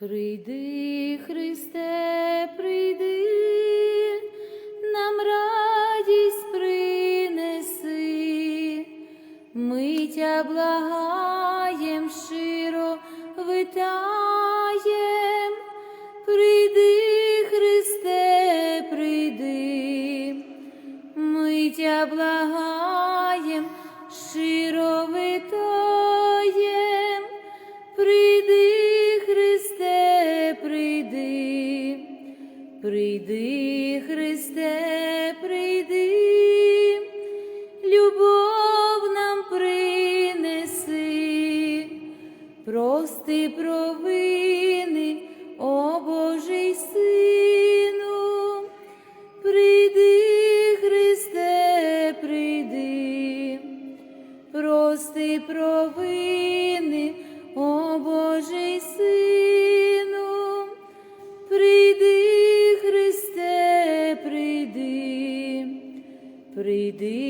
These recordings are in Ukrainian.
Прийди, Христе, прийди, нам радість принеси, ми тя благаєм, щиро витаєм, прийди, Христе, прийди, ми тя благаєм, прийди,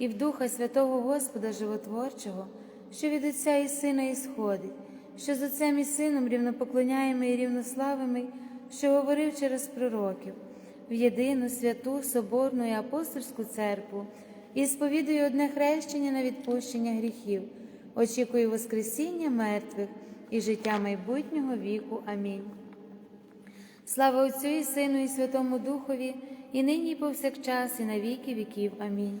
і в Духа Святого Господа Животворчого, що від Отця і Сина ісходить, що з Отцем і Сином рівнопоклоняємо і рівнославими, що говорив через пророків, в єдину святу Соборну і апостольську церкву, і сповідує одне хрещення на відпущення гріхів очікую Воскресіння мертвих і життя майбутнього віку. Амінь. Слава Отцю і Сину, і Святому Духові, і нині, і повсякчас, і на віки віків. Амінь.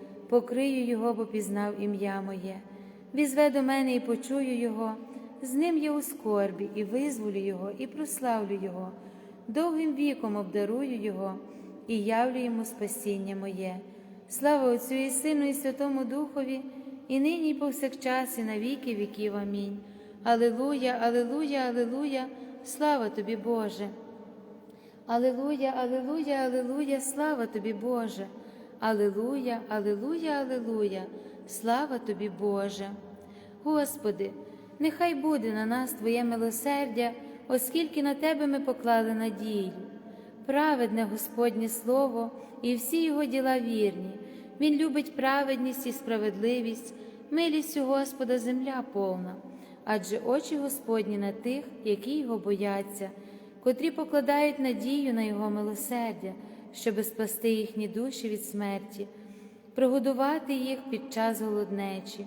покрию його, бо пізнав ім'я моє. Візве до мене і почую його з ним я у скорбі, і визволю Його, і прославлю Його, довгим віком обдарую Його і явлю йому спасіння моє. Слава Отцю і Сину, і Святому Духові, і нині, і повсякчас, і на віки віків. Амінь. Алилуя, Алилуя, Алилуя, слава тобі, Боже. Алилуя, Алилуя, Алилуя, слава тобі, Боже. Алилуя, Алилуя, Алилуя, слава тобі, Боже. Господи, нехай буде на нас Твоє милосердя, оскільки на Тебе ми поклали надію. Праведне Господнє Слово і всі Його діла вірні. Він любить праведність і справедливість, милістю Господа земля повна, адже очі Господні на тих, які його бояться, котрі покладають надію на Його милосердя, щоби спасти їхні душі від смерті, прогодувати їх під час голоднечі.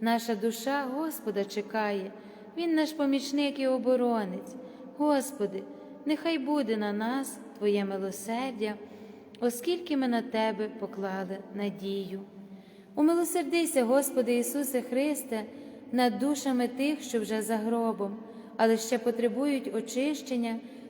Наша душа Господа чекає, Він наш помічник і оборонець. Господи, нехай буде на нас Твоє милосердя, оскільки ми на Тебе поклали надію. Умилосердися, Господи Ісусе Христе, над душами тих, що вже за гробом, але ще потребують очищення,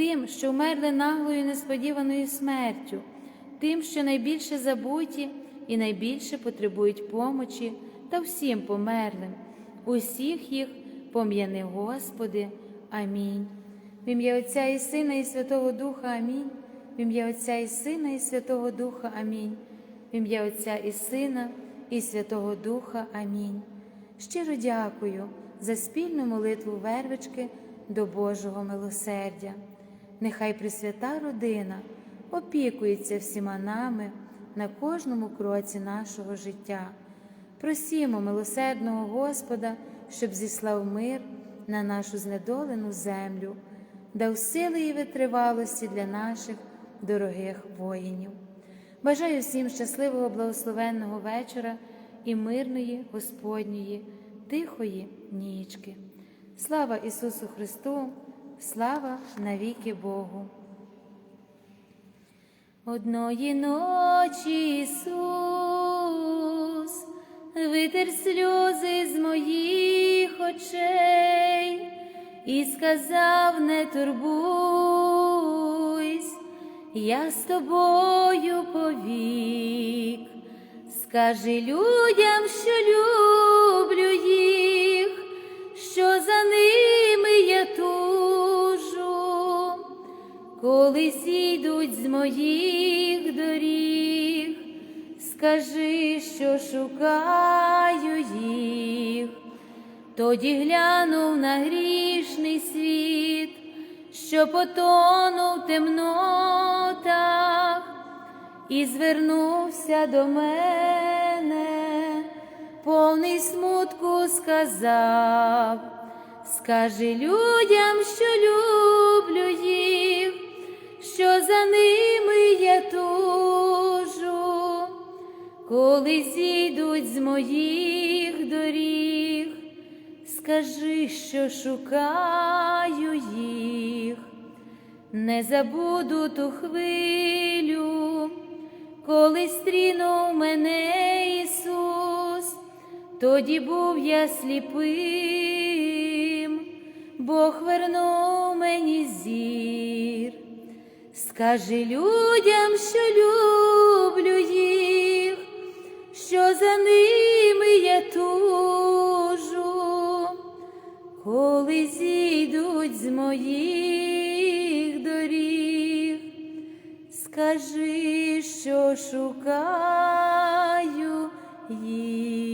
тим, що вмерли наглою несподіваною смертю, тим, що найбільше забуті і найбільше потребують помочі та всім померлим. Усіх їх пом'яни, Господи. Амінь. В ім'я Отця і Сина, і Святого Духа Амінь. В ім'я Отця і Сина, і Святого Духа Амінь. В ім'я Отця і Сина, і Святого Духа Амінь. Щиро дякую за спільну молитву вервички до Божого милосердя. Нехай Пресвята родина опікується всіма нами на кожному кроці нашого життя. Просімо милосердного Господа, щоб зіслав мир на нашу знедолену землю, дав сили і витривалості для наших дорогих воїнів. Бажаю всім щасливого благословенного вечора і мирної Господньої, тихої нічки. Слава Ісусу Христу, слава навіки Богу. Одної ночі Ісус витер сльози з моїх очей і сказав: не турбуйсь, я з тобою повік. Скажи людям, що люблю їх, що за ними коли зійдуть з моїх доріг, скажи, що шукаю їх, тоді глянув на грішний світ, що потонув темнотах, і звернувся до мене, повний смутку сказав. Скажи людям, що люблю їх, що за ними я тужу, коли зійдуть з моїх доріг, скажи, що шукаю їх, не забуду ту хвилю, коли стрінув мене Ісус, тоді був я сліпим. Бог вернув мені зір, скажи людям, що люблю їх, що за ними я тужу, коли зійдуть з моїх доріг, скажи, що шукаю їх.